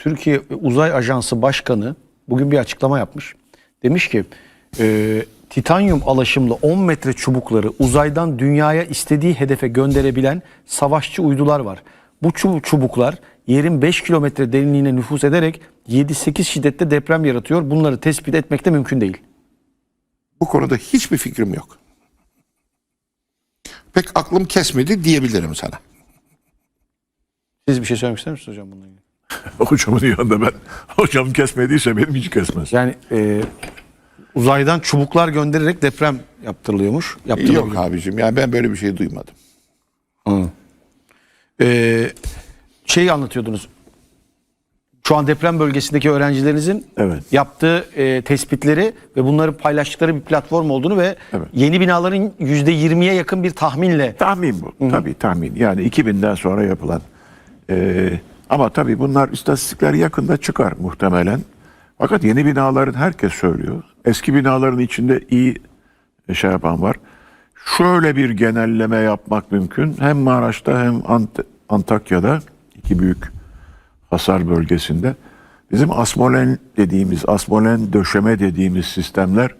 Türkiye Uzay Ajansı Başkanı bugün bir açıklama yapmış. Demiş ki e, titanyum alaşımlı 10 metre çubukları uzaydan dünyaya istediği hedefe gönderebilen savaşçı uydular var. Bu çub- çubuklar yerin 5 kilometre derinliğine nüfuz ederek 7-8 şiddette deprem yaratıyor. Bunları tespit etmek de mümkün değil. Bu konuda hiçbir fikrim yok. Pek aklım kesmedi diyebilirim sana. Siz bir şey söylemek ister misiniz hocam bununla ilgili? Hocamın yanında ben hocam kesmediyse benim hiç kesmez. Yani e, uzaydan çubuklar göndererek deprem yaptırılıyormuş. Yaptırılıyor. Yok abicim yani ben böyle bir şey duymadım. Ee, şeyi anlatıyordunuz. Şu an deprem bölgesindeki öğrencilerinizin Evet. yaptığı e, tespitleri ve bunları paylaştıkları bir platform olduğunu ve Evet. yeni binaların %20'ye yakın bir tahminle Tahmin bu. Tabii tahmin. Yani 2000'den sonra yapılan. Ee, ama tabii bunlar istatistikler yakında çıkar muhtemelen. Fakat yeni binaların herkes söylüyor. Eski binaların içinde iyi şey yapan var. Şöyle bir genelleme yapmak mümkün. Hem Maraş'ta hem Ant- Antakya'da iki büyük hasar bölgesinde bizim asmolen dediğimiz, asmolen döşeme dediğimiz sistemler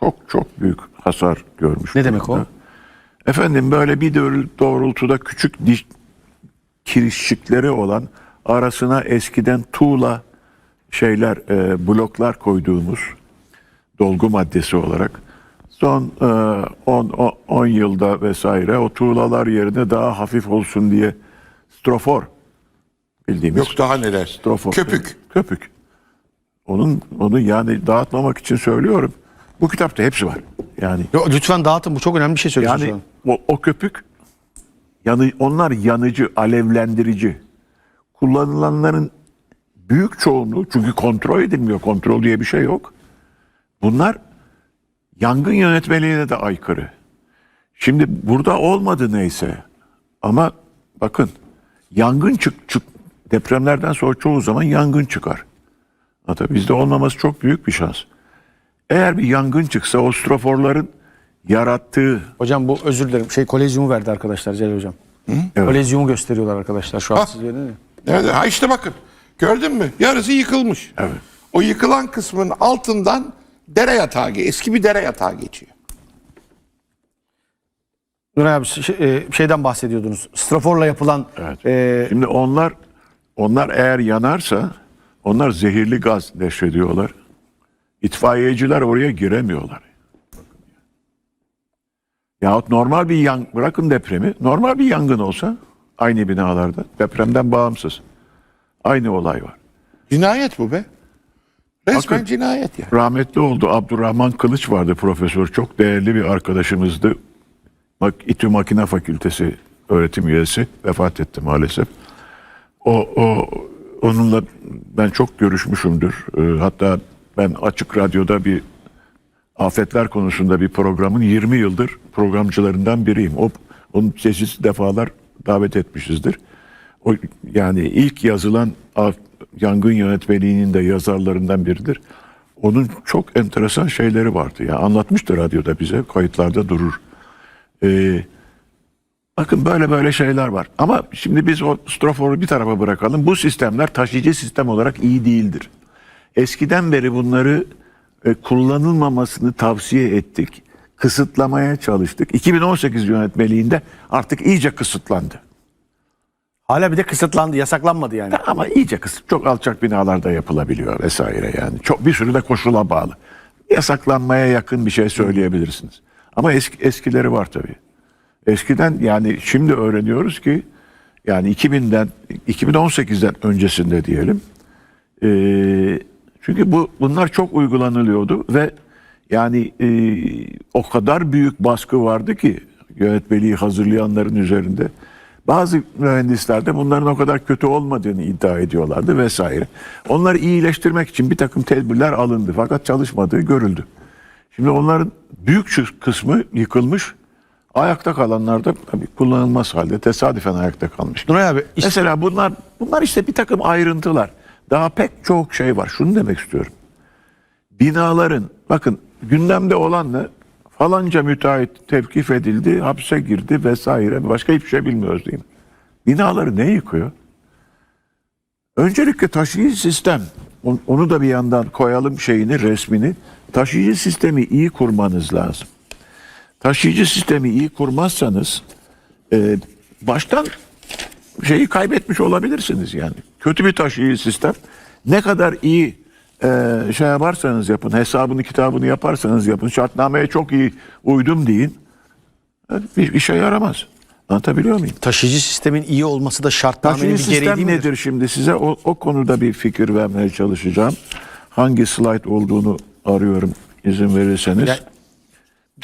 çok çok büyük hasar görmüş. Ne demek o? Efendim böyle bir doğrul- doğrultuda küçük diş kirişçikleri olan arasına eskiden tuğla şeyler e, bloklar koyduğumuz dolgu maddesi olarak son 10 10 yılda vesaire o tuğlalar yerine daha hafif olsun diye strofor bildiğimiz Yok daha neler. strofor Köpük. köpük onun onu yani dağıtmamak için söylüyorum bu kitapta hepsi var yani Yo, lütfen dağıtın bu çok önemli bir şey söylüyorsunuz. yani o, o köpük yanı, onlar yanıcı, alevlendirici. Kullanılanların büyük çoğunluğu çünkü kontrol edilmiyor. Kontrol diye bir şey yok. Bunlar yangın yönetmeliğine de aykırı. Şimdi burada olmadı neyse ama bakın yangın çık, çık depremlerden sonra çoğu zaman yangın çıkar. Hatta bizde olmaması çok büyük bir şans. Eğer bir yangın çıksa o yarattığı Hocam bu özür dilerim. Şey kolezyumu verdi arkadaşlar Celal hocam. Kolezyumu gösteriyorlar arkadaşlar şu an Ha. siz verin mi? Evet, ha işte bakın. Gördün mü? Yarısı yıkılmış. Evet. O yıkılan kısmın altından dere yatağı, eski bir dere yatağı geçiyor. Nuray abi şey- e, şeyden bahsediyordunuz. Straforla yapılan Evet. e, Şimdi onlar onlar eğer yanarsa onlar zehirli gaz neşrediyorlar. İtfaiyeciler oraya giremiyorlar. Yahut normal bir yan bırakın depremi normal bir yangın olsa aynı binalarda depremden bağımsız aynı olay var. Cinayet bu be. Resmen Bakın. cinayet ya. Rahmetli oldu Abdurrahman Kılıç vardı profesör çok değerli bir arkadaşımızdı. Bak İTÜ Makine Fakültesi öğretim üyesi vefat etti maalesef. O, o onunla ben çok görüşmüşümdür. Ee, hatta ben açık radyoda bir afetler konusunda bir programın 20 yıldır programcılarından biriyim. O onun çeşitli defalar davet etmişizdir. O yani ilk yazılan yangın yönetmeliğinin de yazarlarından biridir. Onun çok enteresan şeyleri vardı. Ya anlatmıştı radyoda bize, kayıtlarda durur. Ee, bakın böyle böyle şeyler var. Ama şimdi biz o stroforu bir tarafa bırakalım. Bu sistemler taşıyıcı sistem olarak iyi değildir. Eskiden beri bunları e, kullanılmamasını tavsiye ettik. Kısıtlamaya çalıştık. 2018 yönetmeliğinde artık iyice kısıtlandı. hala bir de kısıtlandı, yasaklanmadı yani. Ama iyice kısıt. Çok alçak binalarda yapılabiliyor vesaire yani. Çok bir sürü de koşula bağlı. Yasaklanmaya yakın bir şey söyleyebilirsiniz. Ama eski eskileri var tabii. Eskiden yani şimdi öğreniyoruz ki yani 2000'den 2018'den öncesinde diyelim. Eee, çünkü bu bunlar çok uygulanılıyordu ve yani eee, o kadar büyük baskı vardı ki yönetmeliği hazırlayanların üzerinde. Bazı mühendisler de bunların o kadar kötü olmadığını iddia ediyorlardı vesaire. Onları iyileştirmek için bir takım tedbirler alındı fakat çalışmadığı görüldü. Şimdi onların büyük kısmı yıkılmış. Ayakta kalanlar da tabii kullanılmaz halde tesadüfen ayakta kalmış. Nuray abi işte- Mesela bunlar bunlar işte bir takım ayrıntılar. Daha pek çok şey var. Şunu demek istiyorum. Binaların bakın gündemde olan ne? Falanca müteahhit tevkif edildi, hapse girdi vesaire. Başka hiçbir şey bilmiyoruz mi? Binaları ne yıkıyor? Öncelikle taşıyıcı sistem, on- onu da bir yandan koyalım şeyini, resmini. Taşıyıcı sistemi iyi kurmanız lazım. Taşıyıcı sistemi iyi kurmazsanız e, baştan şeyi kaybetmiş olabilirsiniz yani. Kötü bir taşıyıcı sistem. Ne kadar iyi e, şey yaparsanız yapın, hesabını kitabını yaparsanız yapın, şartnameye çok iyi uydum deyin. Bir işe yaramaz. Anlatabiliyor muyum? Taşıyıcı sistemin iyi olması da şartnamenin Taşıyıcı bir gereği değil midir? nedir şimdi size? O, o konuda bir fikir vermeye çalışacağım. Hangi slide olduğunu arıyorum izin verirseniz. Ya-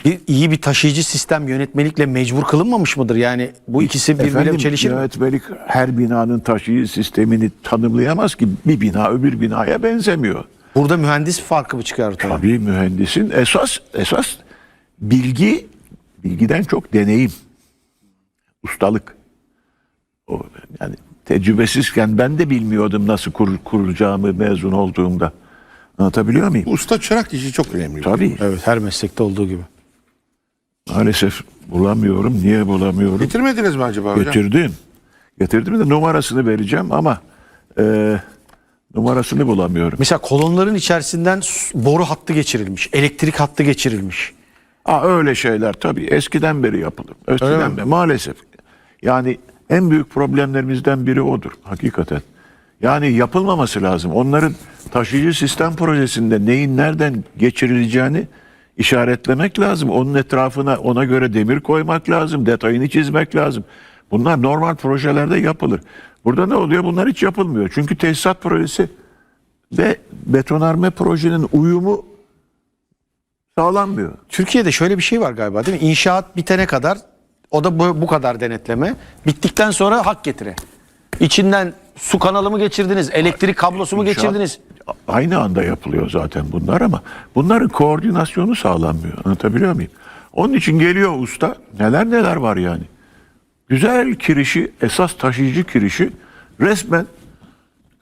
Bir, iyi bir taşıyıcı sistem yönetmelikle mecbur kılınmamış mıdır? Yani bu ikisi birbiriyle çelişir mi? yönetmelik her binanın taşıyıcı sistemini tanımlayamaz ki. Bir bina öbür binaya benzemiyor. Burada mühendis farkı mı çıkar ortaya? Tabii mühendisin esas esas bilgi bilgiden çok deneyim. Ustalık. O yani tecrübesizken ben de bilmiyordum nasıl kur, kuracağımı mezun olduğumda. Anlatabiliyor muyum? Usta çırak işi çok önemli. Tabii. Evet her meslekte olduğu gibi. Maalesef bulamıyorum. Niye bulamıyorum? Getirmediniz mi acaba hocam? Getirdim. Getirdim de numarasını vereceğim ama e, numarasını bulamıyorum. Mesela kolonların içerisinden boru hattı geçirilmiş, elektrik hattı geçirilmiş. Aa, öyle şeyler tabii eskiden beri yapılır. Eskiden mi? beri maalesef. Yani en büyük problemlerimizden biri odur hakikaten. Yani yapılmaması lazım. Onların taşıyıcı sistem projesinde neyin nereden geçirileceğini işaretlemek lazım. Onun etrafına ona göre demir koymak lazım. Detayını çizmek lazım. Bunlar normal projelerde yapılır. Burada ne oluyor? Bunlar hiç yapılmıyor. Çünkü tesisat projesi ve betonarme projenin uyumu sağlanmıyor. Türkiye'de şöyle bir şey var galiba değil mi? İnşaat bitene kadar o da bu, bu kadar denetleme. Bittikten sonra hak getire. İçinden su kanalı mı geçirdiniz, elektrik kablosu mu İnşaat geçirdiniz? Aynı anda yapılıyor zaten bunlar ama bunların koordinasyonu sağlanmıyor. Anlatabiliyor muyum? Onun için geliyor usta neler neler var yani. Güzel kirişi, esas taşıyıcı kirişi resmen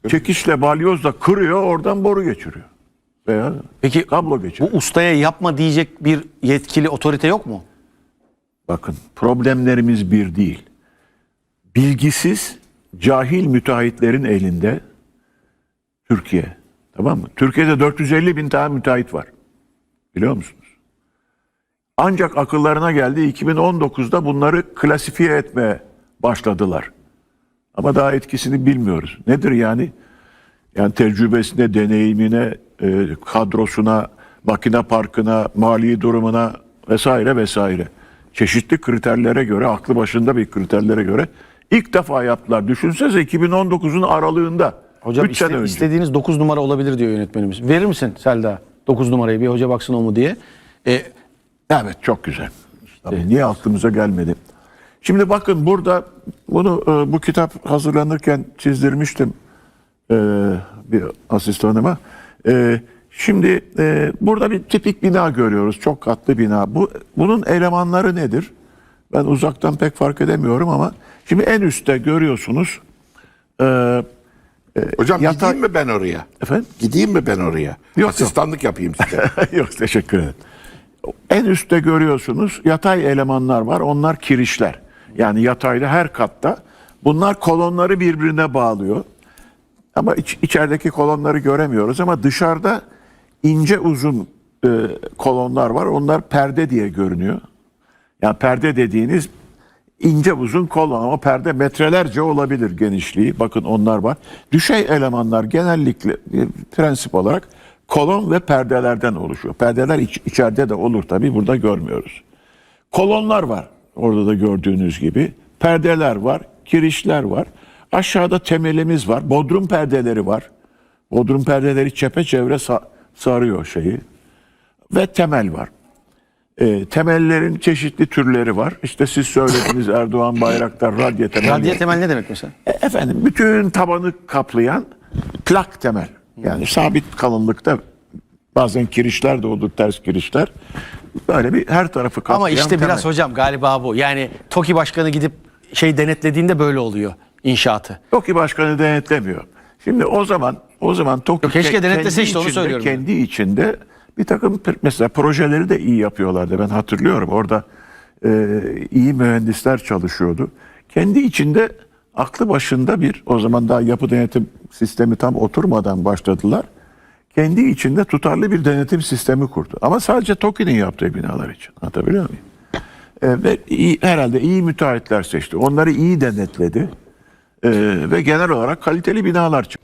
çekişle balyozla kırıyor oradan boru geçiriyor. Veya Peki kablo Bu geçiriyor. ustaya yapma diyecek bir yetkili otorite yok mu? Bakın problemlerimiz bir değil. Bilgisiz, cahil müteahhitlerin elinde Türkiye. Tamam mı? Türkiye'de 450 bin tane müteahhit var. Biliyor musunuz? Ancak akıllarına geldi 2019'da bunları klasifiye etmeye başladılar. Ama daha etkisini bilmiyoruz. Nedir yani? Yani tecrübesine, deneyimine, e, kadrosuna, makine parkına, mali durumuna vesaire vesaire. Çeşitli kriterlere göre, aklı başında bir kriterlere göre ilk defa yaptılar. Düşünsenize 2019'un aralığında. Hocam 3 sene iste- önce. istediğiniz 9 numara olabilir diyor yönetmenimiz. Verir misin Selda 9 numarayı bir hoca baksın o mu diye. E, Evet çok güzel. Tabii niye aklımıza gelmedi? Şimdi bakın burada bunu e, bu kitap hazırlanırken çizdirmiştim e, bir asistanıma. E, şimdi e, burada bir tipik bina görüyoruz. Çok katlı bina. Bu bunun elemanları nedir? Ben uzaktan pek fark edemiyorum ama şimdi en üstte görüyorsunuz. E, Hocam Yata- gideyim mi ben oraya? efendim? Gideyim mi ben oraya? yok. Asistanlık yapayım size. Yok teşekkür ederim. En üstte görüyorsunuz yatay elemanlar var. Onlar kirişler. Yani yatayda her katta. Bunlar kolonları birbirine bağlıyor. Ama iç, içerideki kolonları göremiyoruz ama dışarıda ince uzun e, kolonlar var. Onlar perde diye görünüyor. Yani perde dediğiniz ince uzun kolon ama perde metrelerce olabilir genişliği. Bakın onlar var. Düşey elemanlar genellikle e, prensip olarak kolon ve perdelerden oluşuyor. Perdeler iç, içeride de olur tabii burada görmüyoruz. Kolonlar var orada da gördüğünüz gibi. Perdeler var, kirişler var. Aşağıda temelimiz var. Bodrum perdeleri var. Bodrum perdeleri çepeçevre sa- sarıyor şeyi. Ve temel var. E, temellerin çeşitli türleri var. İşte siz söylediniz Erdoğan Bayraktar radyo temel. radya temel ne demek mesela? E, Efendim bütün tabanı kaplayan plak temel. Yani sabit kalınlıkta bazen kirişler de olur ters kirişler. Böyle bir her tarafı kaplayan Ama işte temel. biraz hocam galiba bu. Yani TOKİ başkanı gidip şey denetlediğinde böyle oluyor inşaatı. TOKİ başkanı denetlemiyor. Şimdi o zaman o zaman TOKİ Yok, keşke ke- denetlese işte, onu söylüyorum ben. Kendi içinde bir takım mesela projeleri de iyi yapıyorlardı. Ben hatırlıyorum orada e, iyi mühendisler çalışıyordu. Kendi içinde aklı başında bir o zaman daha yapı denetim sistemi tam oturmadan başladılar. Kendi içinde tutarlı bir denetim sistemi kurdu. Ama sadece TOKİ'nin yaptığı binalar için. Anlatabiliyor muyum? E, ve iyi, herhalde iyi müteahhitler seçti. Onları iyi denetledi. E, ve genel olarak kaliteli binalar çıktı.